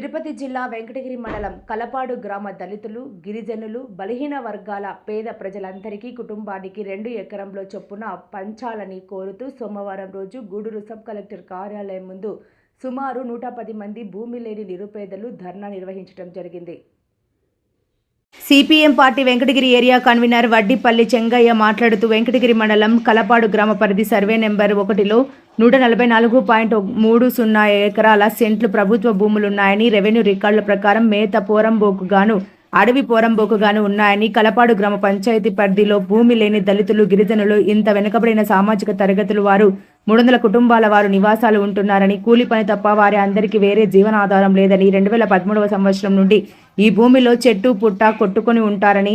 తిరుపతి జిల్లా వెంకటగిరి మండలం కలపాడు గ్రామ దళితులు గిరిజనులు బలహీన వర్గాల పేద ప్రజలందరికీ కుటుంబానికి రెండు ఎకరంలో చొప్పున పంచాలని కోరుతూ సోమవారం రోజు గూడూరు సబ్ కలెక్టర్ కార్యాలయం ముందు సుమారు నూట పది మంది భూమి లేని నిరుపేదలు ధర్నా నిర్వహించడం జరిగింది. CPM party Venkatagiri area convener Vaddipalli Chengaiah మాట్లాడుతూ వెంకటగిరి మండలం కలపాడు గ్రామ పరిధి సర్వే నెంబర్ ఒకటిలో నూట నలభై నాలుగు పాయింట్ మూడు సున్నా ఎకరాల సెంట్లు ప్రభుత్వ భూములున్నాయని రెవెన్యూ రికార్డుల ప్రకారం మేత పోరంబోకు గాను అడవి పోరంబోకు గాను ఉన్నాయని కలపాడు గ్రామ పంచాయతీ పరిధిలో భూమి లేని దళితులు గిరిజనులు ఇంత వెనుకబడిన సామాజిక తరగతులు వారు మూడు వందల కుటుంబాల వారు నివాసాలు ఉంటున్నారని కూలి పని తప్ప వారి అందరికీ వేరే జీవనాధారం లేదని రెండు వేల పదమూడవ సంవత్సరం నుండి ఈ భూమిలో చెట్టు పుట్ట కొట్టుకొని ఉంటారని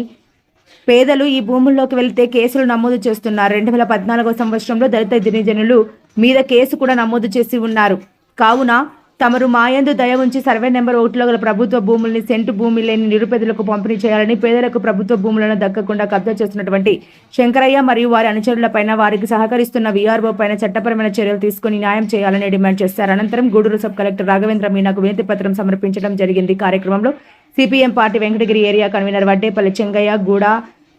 పేదలు ఈ భూముల్లోకి వెళ్తే కేసులు నమోదు చేస్తున్నారు. రెండు వేల పద్నాలుగో సంవత్సరంలో దళిత గిరిజనులు మీద కేసు కూడా నమోదు చేసి ఉన్నారు. కావున తమరు మాయందు దయ ఉంచి సర్వే నెంబర్ ఒకటిలో గల ప్రభుత్వ భూముల్ని సెంటు భూమి లేని నిరుపేదలకు పంపిణీ చేయాలని పేదలకు ప్రభుత్వ భూములను దక్కకుండా కబ్జా చేస్తున్నటువంటి శంకరయ్య మరియు వారి అనుచరులపైన వారికి సహకరిస్తున్న వీఆర్ఓ పైన చట్టపరమైన చర్యలు తీసుకుని న్యాయం చేయాలని డిమాండ్ చేశారు అనంతరం గూడూరు సబ్ కలెక్టర్ రాఘవేంద్ర మీనాకు వినతి పత్రం సమర్పించడం జరిగింది. కార్యక్రమంలో CPM party Venkatagiri area convener Vaddepalli Chengaiah గూడ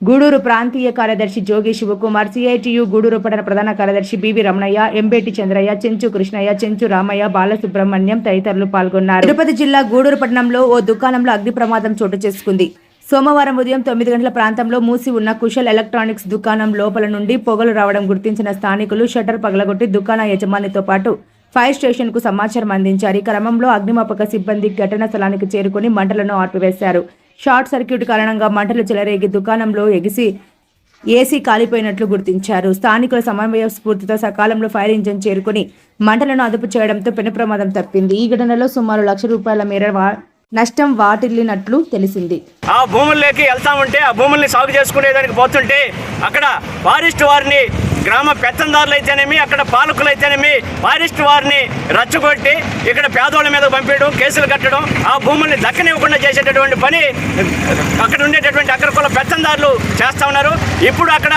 గూడూరు ప్రాంతీయ కార్యదర్శి జోగి శివకుమార్ సిఐటియు గూడూరు పట్టణ ప్రధాన కార్యదర్శి బివి రమణయ్య ఎంబేటి చంద్రయ్య చెంచు కృష్ణయ్య చెంచు రామయ్య బాలసుబ్రహ్మణ్యం తదితరులు పాల్గొన్నారు. తిరుపతి జిల్లా గూడూరు పట్టణంలో ఓ దుకాణంలో అగ్ని ప్రమాదం చోటు చేసుకుంది. సోమవారం ఉదయం తొమ్మిది గంటల ప్రాంతంలో మూసి ఉన్న కుశల్ ఎలక్ట్రానిక్స్ దుకాణం లోపల నుండి పొగలు రావడం గుర్తించిన స్థానికులు షట్టర్ పగలగొట్టి దుకాణ యజమానితో పాటు ఫైర్ స్టేషన్కు సమాచారం అందించారు. ఈ క్రమంలో అగ్నిమాపక సిబ్బంది ఘటనా స్థలానికి చేరుకుని మంటలను ఆర్పివేశారు. షార్ట్ సర్క్యూట్ కారణంగా మంటలు చెలరేగి దుకాణంలో ఎగిసి ఏసీ కాలిపోయినట్లు గుర్తించారు. స్థానికుల సమన్వయ స్ఫూర్తితో సకాలంలో ఫైర్ ఇంజిన్ చేరుకుని మంటలను అదుపు చేయడంతో పెను ప్రమాదం తప్పింది. ఈ ఘటనలో సుమారు లక్ష రూపాయల మేర వా- నష్టం వాటిల్లినట్లు తెలిసింది. ఆ భూముల్లోకి వెళ్తా ఉంటే ఆ భూముల్ని సాగు చేసుకునేదానికి పోతుంటే అక్కడ ఫారెస్ట్ వారిని గ్రామ పెత్తందారులు అయితేనేమి అక్కడ పాలకులు అయితేనేమి ఫారెస్ట్ వారిని రచ్చగొట్టి ఇక్కడ పేదోళ్ళ మీద పంపించడం కేసులు కట్టడం ఆ భూముల్ని దక్కనివ్వకుండా చేసేటటువంటి పని అక్కడ ఉండేటటువంటి అగ్రకుల పెత్తందారులు చేస్తా ఉన్నారు. ఇప్పుడు అక్కడ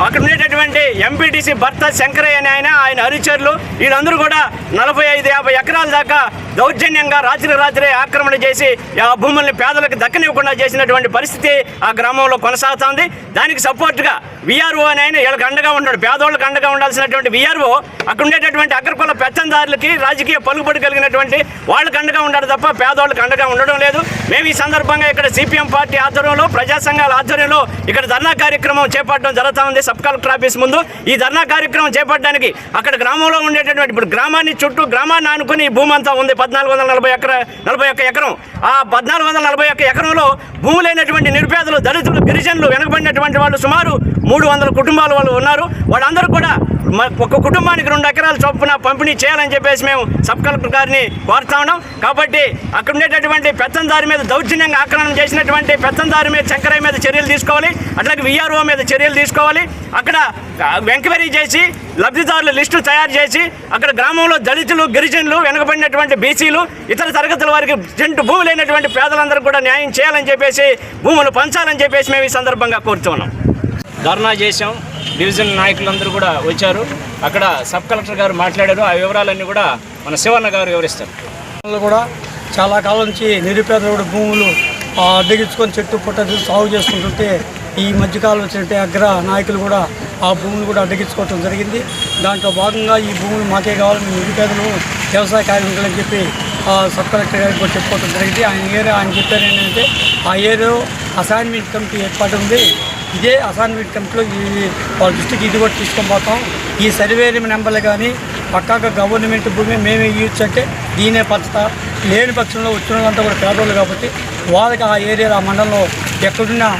అక్కడ ఉండేటటువంటి ఎంపీటీసీ భర్త శంకరయ్య అని ఆయన ఆయన హరిచరులు వీళ్ళందరూ కూడా నలభై ఐదు యాభై ఎకరాల దాకా దౌర్జన్యంగా రాత్రి రాత్రి ఆక్రమణ చేసి ఆ భూముల్ని పేదలకు దక్కనివ్వకుండా చేసి చేసినటువంటి పరిస్థితి ఆ గ్రామంలో కొనసాగుతోంది. దానికి సపోర్ట్గా విఆర్ఓ అని ఆయన వీళ్ళకి అండగా ఉన్నాడు. పేదోళ్ళకి అండగా ఉండాల్సినటువంటి విఆర్ఓ అక్కడ ఉండేటటువంటి అగ్రకుల పెత్తందారులకి రాజకీయ పలుకుబడి కలిగినటువంటి వాళ్ళకి అండగా ఉన్నాడు తప్ప పేదోళ్ళకి అండగా ఉండడం లేదు. మేము ఈ సందర్భంగా ఇక్కడ సిపిఎం పార్టీ ఆధ్వర్యంలో ప్రజా సంఘాల ఆధ్వర్యంలో ఇక్కడ ధర్నా కార్యక్రమం చేపట్టడం జరుగుతూ ఉంది. సబ్ కలెక్టర్ ఆఫీస్ ముందు ఈ ధర్నా కార్యక్రమం చేపట్టడానికి అక్కడ గ్రామంలో ఉండేటటువంటి ఇప్పుడు గ్రామాన్ని చుట్టూ గ్రామాన్ని ఆనుకుని భూమంతా భూమి అంతా ఉంది. పద్నాలుగు వందల నలభై ఎకర నలభై ఒక్క ఎకరం. ఆ పద్నాలుగు వందల నలభై ఒక్క ఎకరంలో భూమి లేనటువంటి నిరుపేదలు దళితులు గిరిజనులు వెనకబడినటువంటి వాళ్ళు సుమారు మూడు వందల కుటుంబాల వాళ్ళు ఉన్నారు. వాళ్ళందరూ కూడా ఒక కుటుంబానికి రెండు ఎకరాల చొప్పున పంపిణీ చేయాలని చెప్పేసి మేము సబ్ కలెక్టర్ గారిని కోరుతా ఉన్నాం. కాబట్టి అక్కడ ఉండేటటువంటి పెత్తందారి మీద దౌర్జన్యంగా ఆక్రమణ చేసినటువంటి పెత్తందారి మీద శంకరయ్య మీద చర్యలు తీసుకోవాలి. అట్లాగే విఆర్ఓ మీద చర్యలు తీసుకోవాలి. అక్కడ ఎంక్వైరీ చేసి లబ్ధిదారుల లిస్టు తయారు చేసి అక్కడ గ్రామంలో దళితులు గిరిజనులు వెనుకబడినటువంటి బీసీలు ఇతర తరగతుల వారికి జంటు భూమి లేనటువంటి పేదలందరూ కూడా న్యాయం చేయాలని చెప్పేసి భూములు పంచాలని చెప్పేసి మేము ఈ సందర్భంగా కోరుతున్నాం. ధర్నా చేశాం. డివిజన్ నాయకులందరూ కూడా వచ్చారు. అక్కడ సబ్ కలెక్టర్ గారు మాట్లాడారు. ఆ వివరాలన్నీ కూడా మన శివన్న గారు వివరిస్తారు. వాళ్ళు కూడా చాలా కాలం నుంచి నిరుపేదలు భూములు అడ్డగించుకొని చెట్టు పుట్ట సాగు చేసుకుంటుంటే ఈ మధ్యకాలం వచ్చినట్టే అగ్ర నాయకులు కూడా ఆ భూములు కూడా అడ్డగించుకోవటం జరిగింది. దాంట్లో భాగంగా ఈ భూములు మాకే కావాలి మేము నిరుపేదలు వ్యవసాయ కార్మికులని చెప్పి ఆ, సబ్ కలెక్టర్ గారికి కూడా చెప్పుకోవటం జరిగింది. ఆయన ఏరియా ఆయన చెప్పారు ఏంటంటే ఆ ఏరియా అసైన్మెంట్ కమిటీ ఏర్పాటు ఉంది. ఇదే అసైన్మెంట్ కమిటీలో ఈ వాళ్ళ దృష్టికి ఇది కూడా తీసుకొని పోతాం. ఈ సర్వేరియం నెంబర్లు కానీ పక్కాగా గవర్నమెంట్ భూమి మేమే ఇవ్వచ్చు అంటే దీనే పద్ధత లేని పక్షంలో వచ్చిన వాళ్ళంతా కూడా పేదోళ్ళు కాబట్టి వాళ్ళకి ఆ ఏరియాలో ఆ మండలంలో ఎక్కడున్నా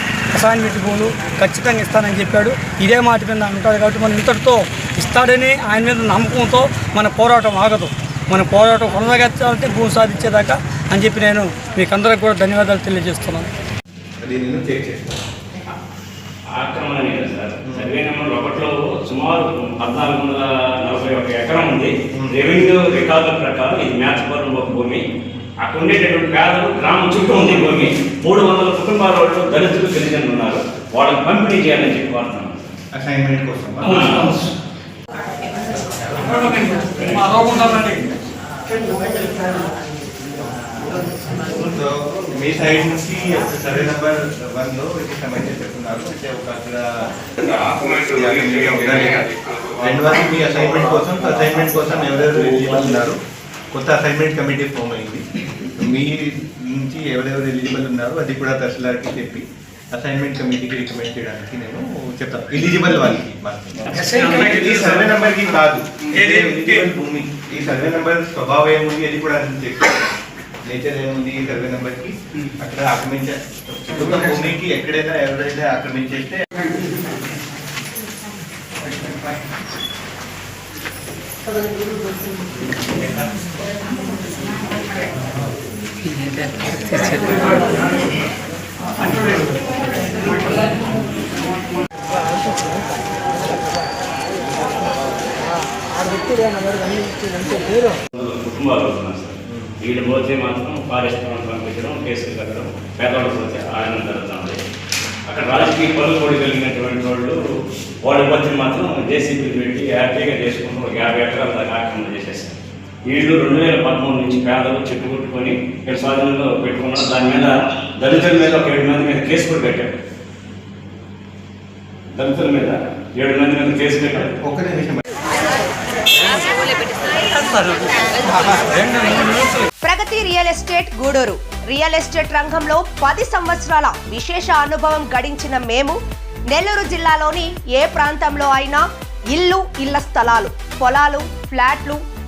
అసైన్మెంట్ భూములు ఖచ్చితంగా ఇస్తానని చెప్పాడు. ఇదే మాట మీద ఉంటాడు కాబట్టి మనం ఇంతటితో ఇస్తాడని ఆయన మీద నమ్మకంతో మన పోరాటం ఆగదు. మన పోరాటం కొనసాగించాలంటే భూమి సాధించేదాకా అని చెప్పి నేను మీకు అందరికి కూడా ధన్యవాదాలు తెలియజేస్తున్నాను. దీనిని చెక్ చేస్తాను. ఆక్రమణ లేదు సార్. సర్వే నెంబర్ ఒకటిలో సుమారు పద్నాలుగు వందల నలభై ఒక ఎకరం ఉంది. రెవెన్యూ రికార్డుల ప్రకారం ఇది మ్యాచ్పురం ఒక భూమి. అక్కడ ఉండేటటువంటి పేదలు గ్రామం చుట్టూ ఉంది భూమి. మూడు వందల కుటుంబాల వాళ్ళు దళితులు గిరిజనులు ఉన్నారు. వాళ్ళకి పంపిణీ చేయాలని చెప్పి అసైన్మెంట్ కోసం మా సైడ్ నుంచి సర్వే నెంబర్ వన్లో ఇది కమెంట్ చెప్తున్నారు. అంటే ఒక అక్కడ రెండవది మీ అసైన్మెంట్ కోసం అసైన్మెంట్ కోసం ఎవరెవరు ఉన్నారు? కొత్త అసైన్మెంట్ కమిటీ ఫామ్ అయింది. మీ నుంచి ఎవరెవరు ఎలిజిబుల్ ఉన్నారు అది కూడా తహసీల్దార్కి చెప్పి అసైన్మెంట్ కమిటీకి రికమెండ్ చేయడానికి నేను చెప్తాను. ఎలిజిబుల్ వాళ్ళకి ఈ సర్వే నెంబర్కి కాదు. భూమి. ఈ సర్వే నెంబర్ స్వభావం ఏముంది అది కూడా నేను చెప్తాను నేచర్ ఏముంది ఈ సర్వే నెంబర్కి? అక్కడ ఆక్రమించే భూమికి ఎక్కడైనా ఎవరైతే ఆక్రమించేస్తే కుటుంబాలు ఉన్నారు సార్ వీళ్ళు పోతే మాత్రం ఫారెస్ట్ పంపించడం కేసులు కట్టడం పేదవాళ్ళు పోతే ఆనందం జరుగుతుంది అక్కడ రాజకీయ పలుకోడి కలిగినటువంటి వాళ్ళు వాళ్ళు పోతే మాత్రం జేసీబీలు పెట్టి హ్యాపీగా చేసుకుంటూ ఒక యాభై ఎకరాల దాకా ఆక్రమణ చేసేస్తారు వీళ్ళు రెండు వేల పదమూడు నుంచి పేదలు చెట్టు కొట్టుకొని ఇక్కడ స్వాధీనంలో పెట్టుకున్నారు దాని మీద దళితుల మీద ఒక ఏడు మంది మీద కేసు కూడా పెట్టారు. దళితుల మీద ఏడు మంది మీద కేసు పెట్టారు. ఒక్క నిమిషం. Pragati real estate Gudur. Real estate రంగంలో పది సంవత్సరాల విశేష అనుభవం గడించిన మేము నెల్లూరు జిల్లాలోని ఏ ప్రాంతంలో అయినా ఇల్లు ఇళ్ళ స్థలాలు పొలాలు ఫ్లాట్లు